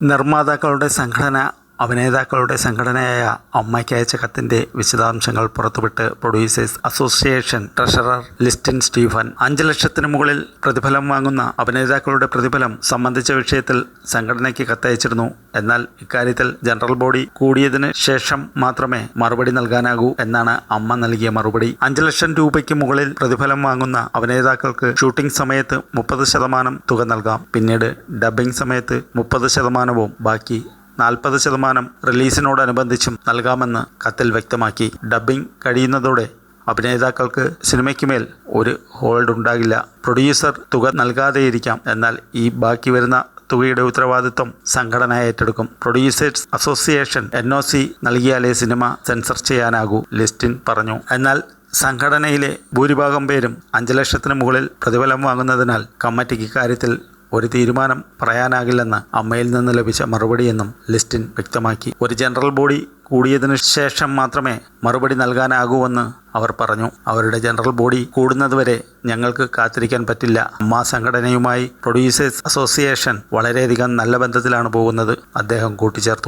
നിർമ്മാതാക്കളുടെ സംഘടന അഭിനേതാക്കളുടെ സംഘടനയായ അമ്മയ്ക്ക് അയച്ച കത്തിന്റെ വിശദാംശങ്ങൾ പുറത്തുവിട്ട് producers association treasurer Listin Stephen അഞ്ച് ലക്ഷത്തിന് മുകളിൽ പ്രതിഫലം വാങ്ങുന്ന അഭിനേതാക്കളുടെ പ്രതിഫലം സംബന്ധിച്ച വിഷയത്തിൽ സംഘടനയ്ക്ക് കത്തയച്ചിരുന്നു. എന്നാൽ ഇക്കാര്യത്തിൽ ജനറൽ ബോഡി കൂടിയതിന് ശേഷം മാത്രമേ മറുപടി നൽകാനാകൂ എന്നാണ് അമ്മ നൽകിയ മറുപടി. അഞ്ച് ലക്ഷം രൂപയ്ക്ക് മുകളിൽ പ്രതിഫലം വാങ്ങുന്ന അഭിനേതാക്കൾക്ക് ഷൂട്ടിംഗ് സമയത്ത് മുപ്പത് ശതമാനം തുക നൽകാം. പിന്നീട് ഡബ്ബിംഗ് സമയത്ത് മുപ്പത് ശതമാനവും ബാക്കി നാൽപ്പത് ശതമാനം റിലീസിനോടനുബന്ധിച്ചും നൽകാമെന്ന് കത്തിൽ വ്യക്തമാക്കി. ഡബ്ബിംഗ് കഴിയുന്നതോടെ അഭിനേതാക്കൾക്ക് സിനിമയ്ക്കുമേൽ ഒരു ഹോൾഡ് ഉണ്ടാകില്ല. പ്രൊഡ്യൂസർ തുക നൽകാതെയിരിക്കാം. എന്നാൽ ഈ ബാക്കി വരുന്ന തുകയുടെ ഉത്തരവാദിത്വം സംഘടന ഏറ്റെടുക്കും. Producers association N O C നൽകിയാലേ cinema censor ചെയ്യാനാകൂ ലിസ്റ്റിൻ പറഞ്ഞു. എന്നാൽ സംഘടനയിലെ ഭൂരിഭാഗം പേരും അഞ്ച് ലക്ഷത്തിന് മുകളിൽ പ്രതിഫലം വാങ്ങുന്നതിനാൽ കമ്മിറ്റിക്ക് ഇക്കാര്യത്തിൽ ഒരു തീരുമാനം പറയാനാകില്ലെന്ന് അമ്മയിൽ നിന്ന് ലഭിച്ച മറുപടിയെന്നും ലിസ്റ്റിൻ വ്യക്തമാക്കി. ഒരു ജനറൽ ബോഡി കൂടിയതിനു ശേഷം മാത്രമേ മറുപടി നൽകാനാകൂവെന്ന് അവർ പറഞ്ഞു. അവരുടെ ജനറൽ ബോഡി കൂടുന്നതുവരെ ഞങ്ങൾക്ക് കാത്തിരിക്കാൻ പറ്റില്ല. അമ്മ സംഘടനയുമായി പ്രൊഡ്യൂസേഴ്സ് അസോസിയേഷൻ വളരെയധികം നല്ല ബന്ധത്തിലാണ് പോകുന്നത്. അദ്ദേഹം കൂട്ടിച്ചേർത്തു.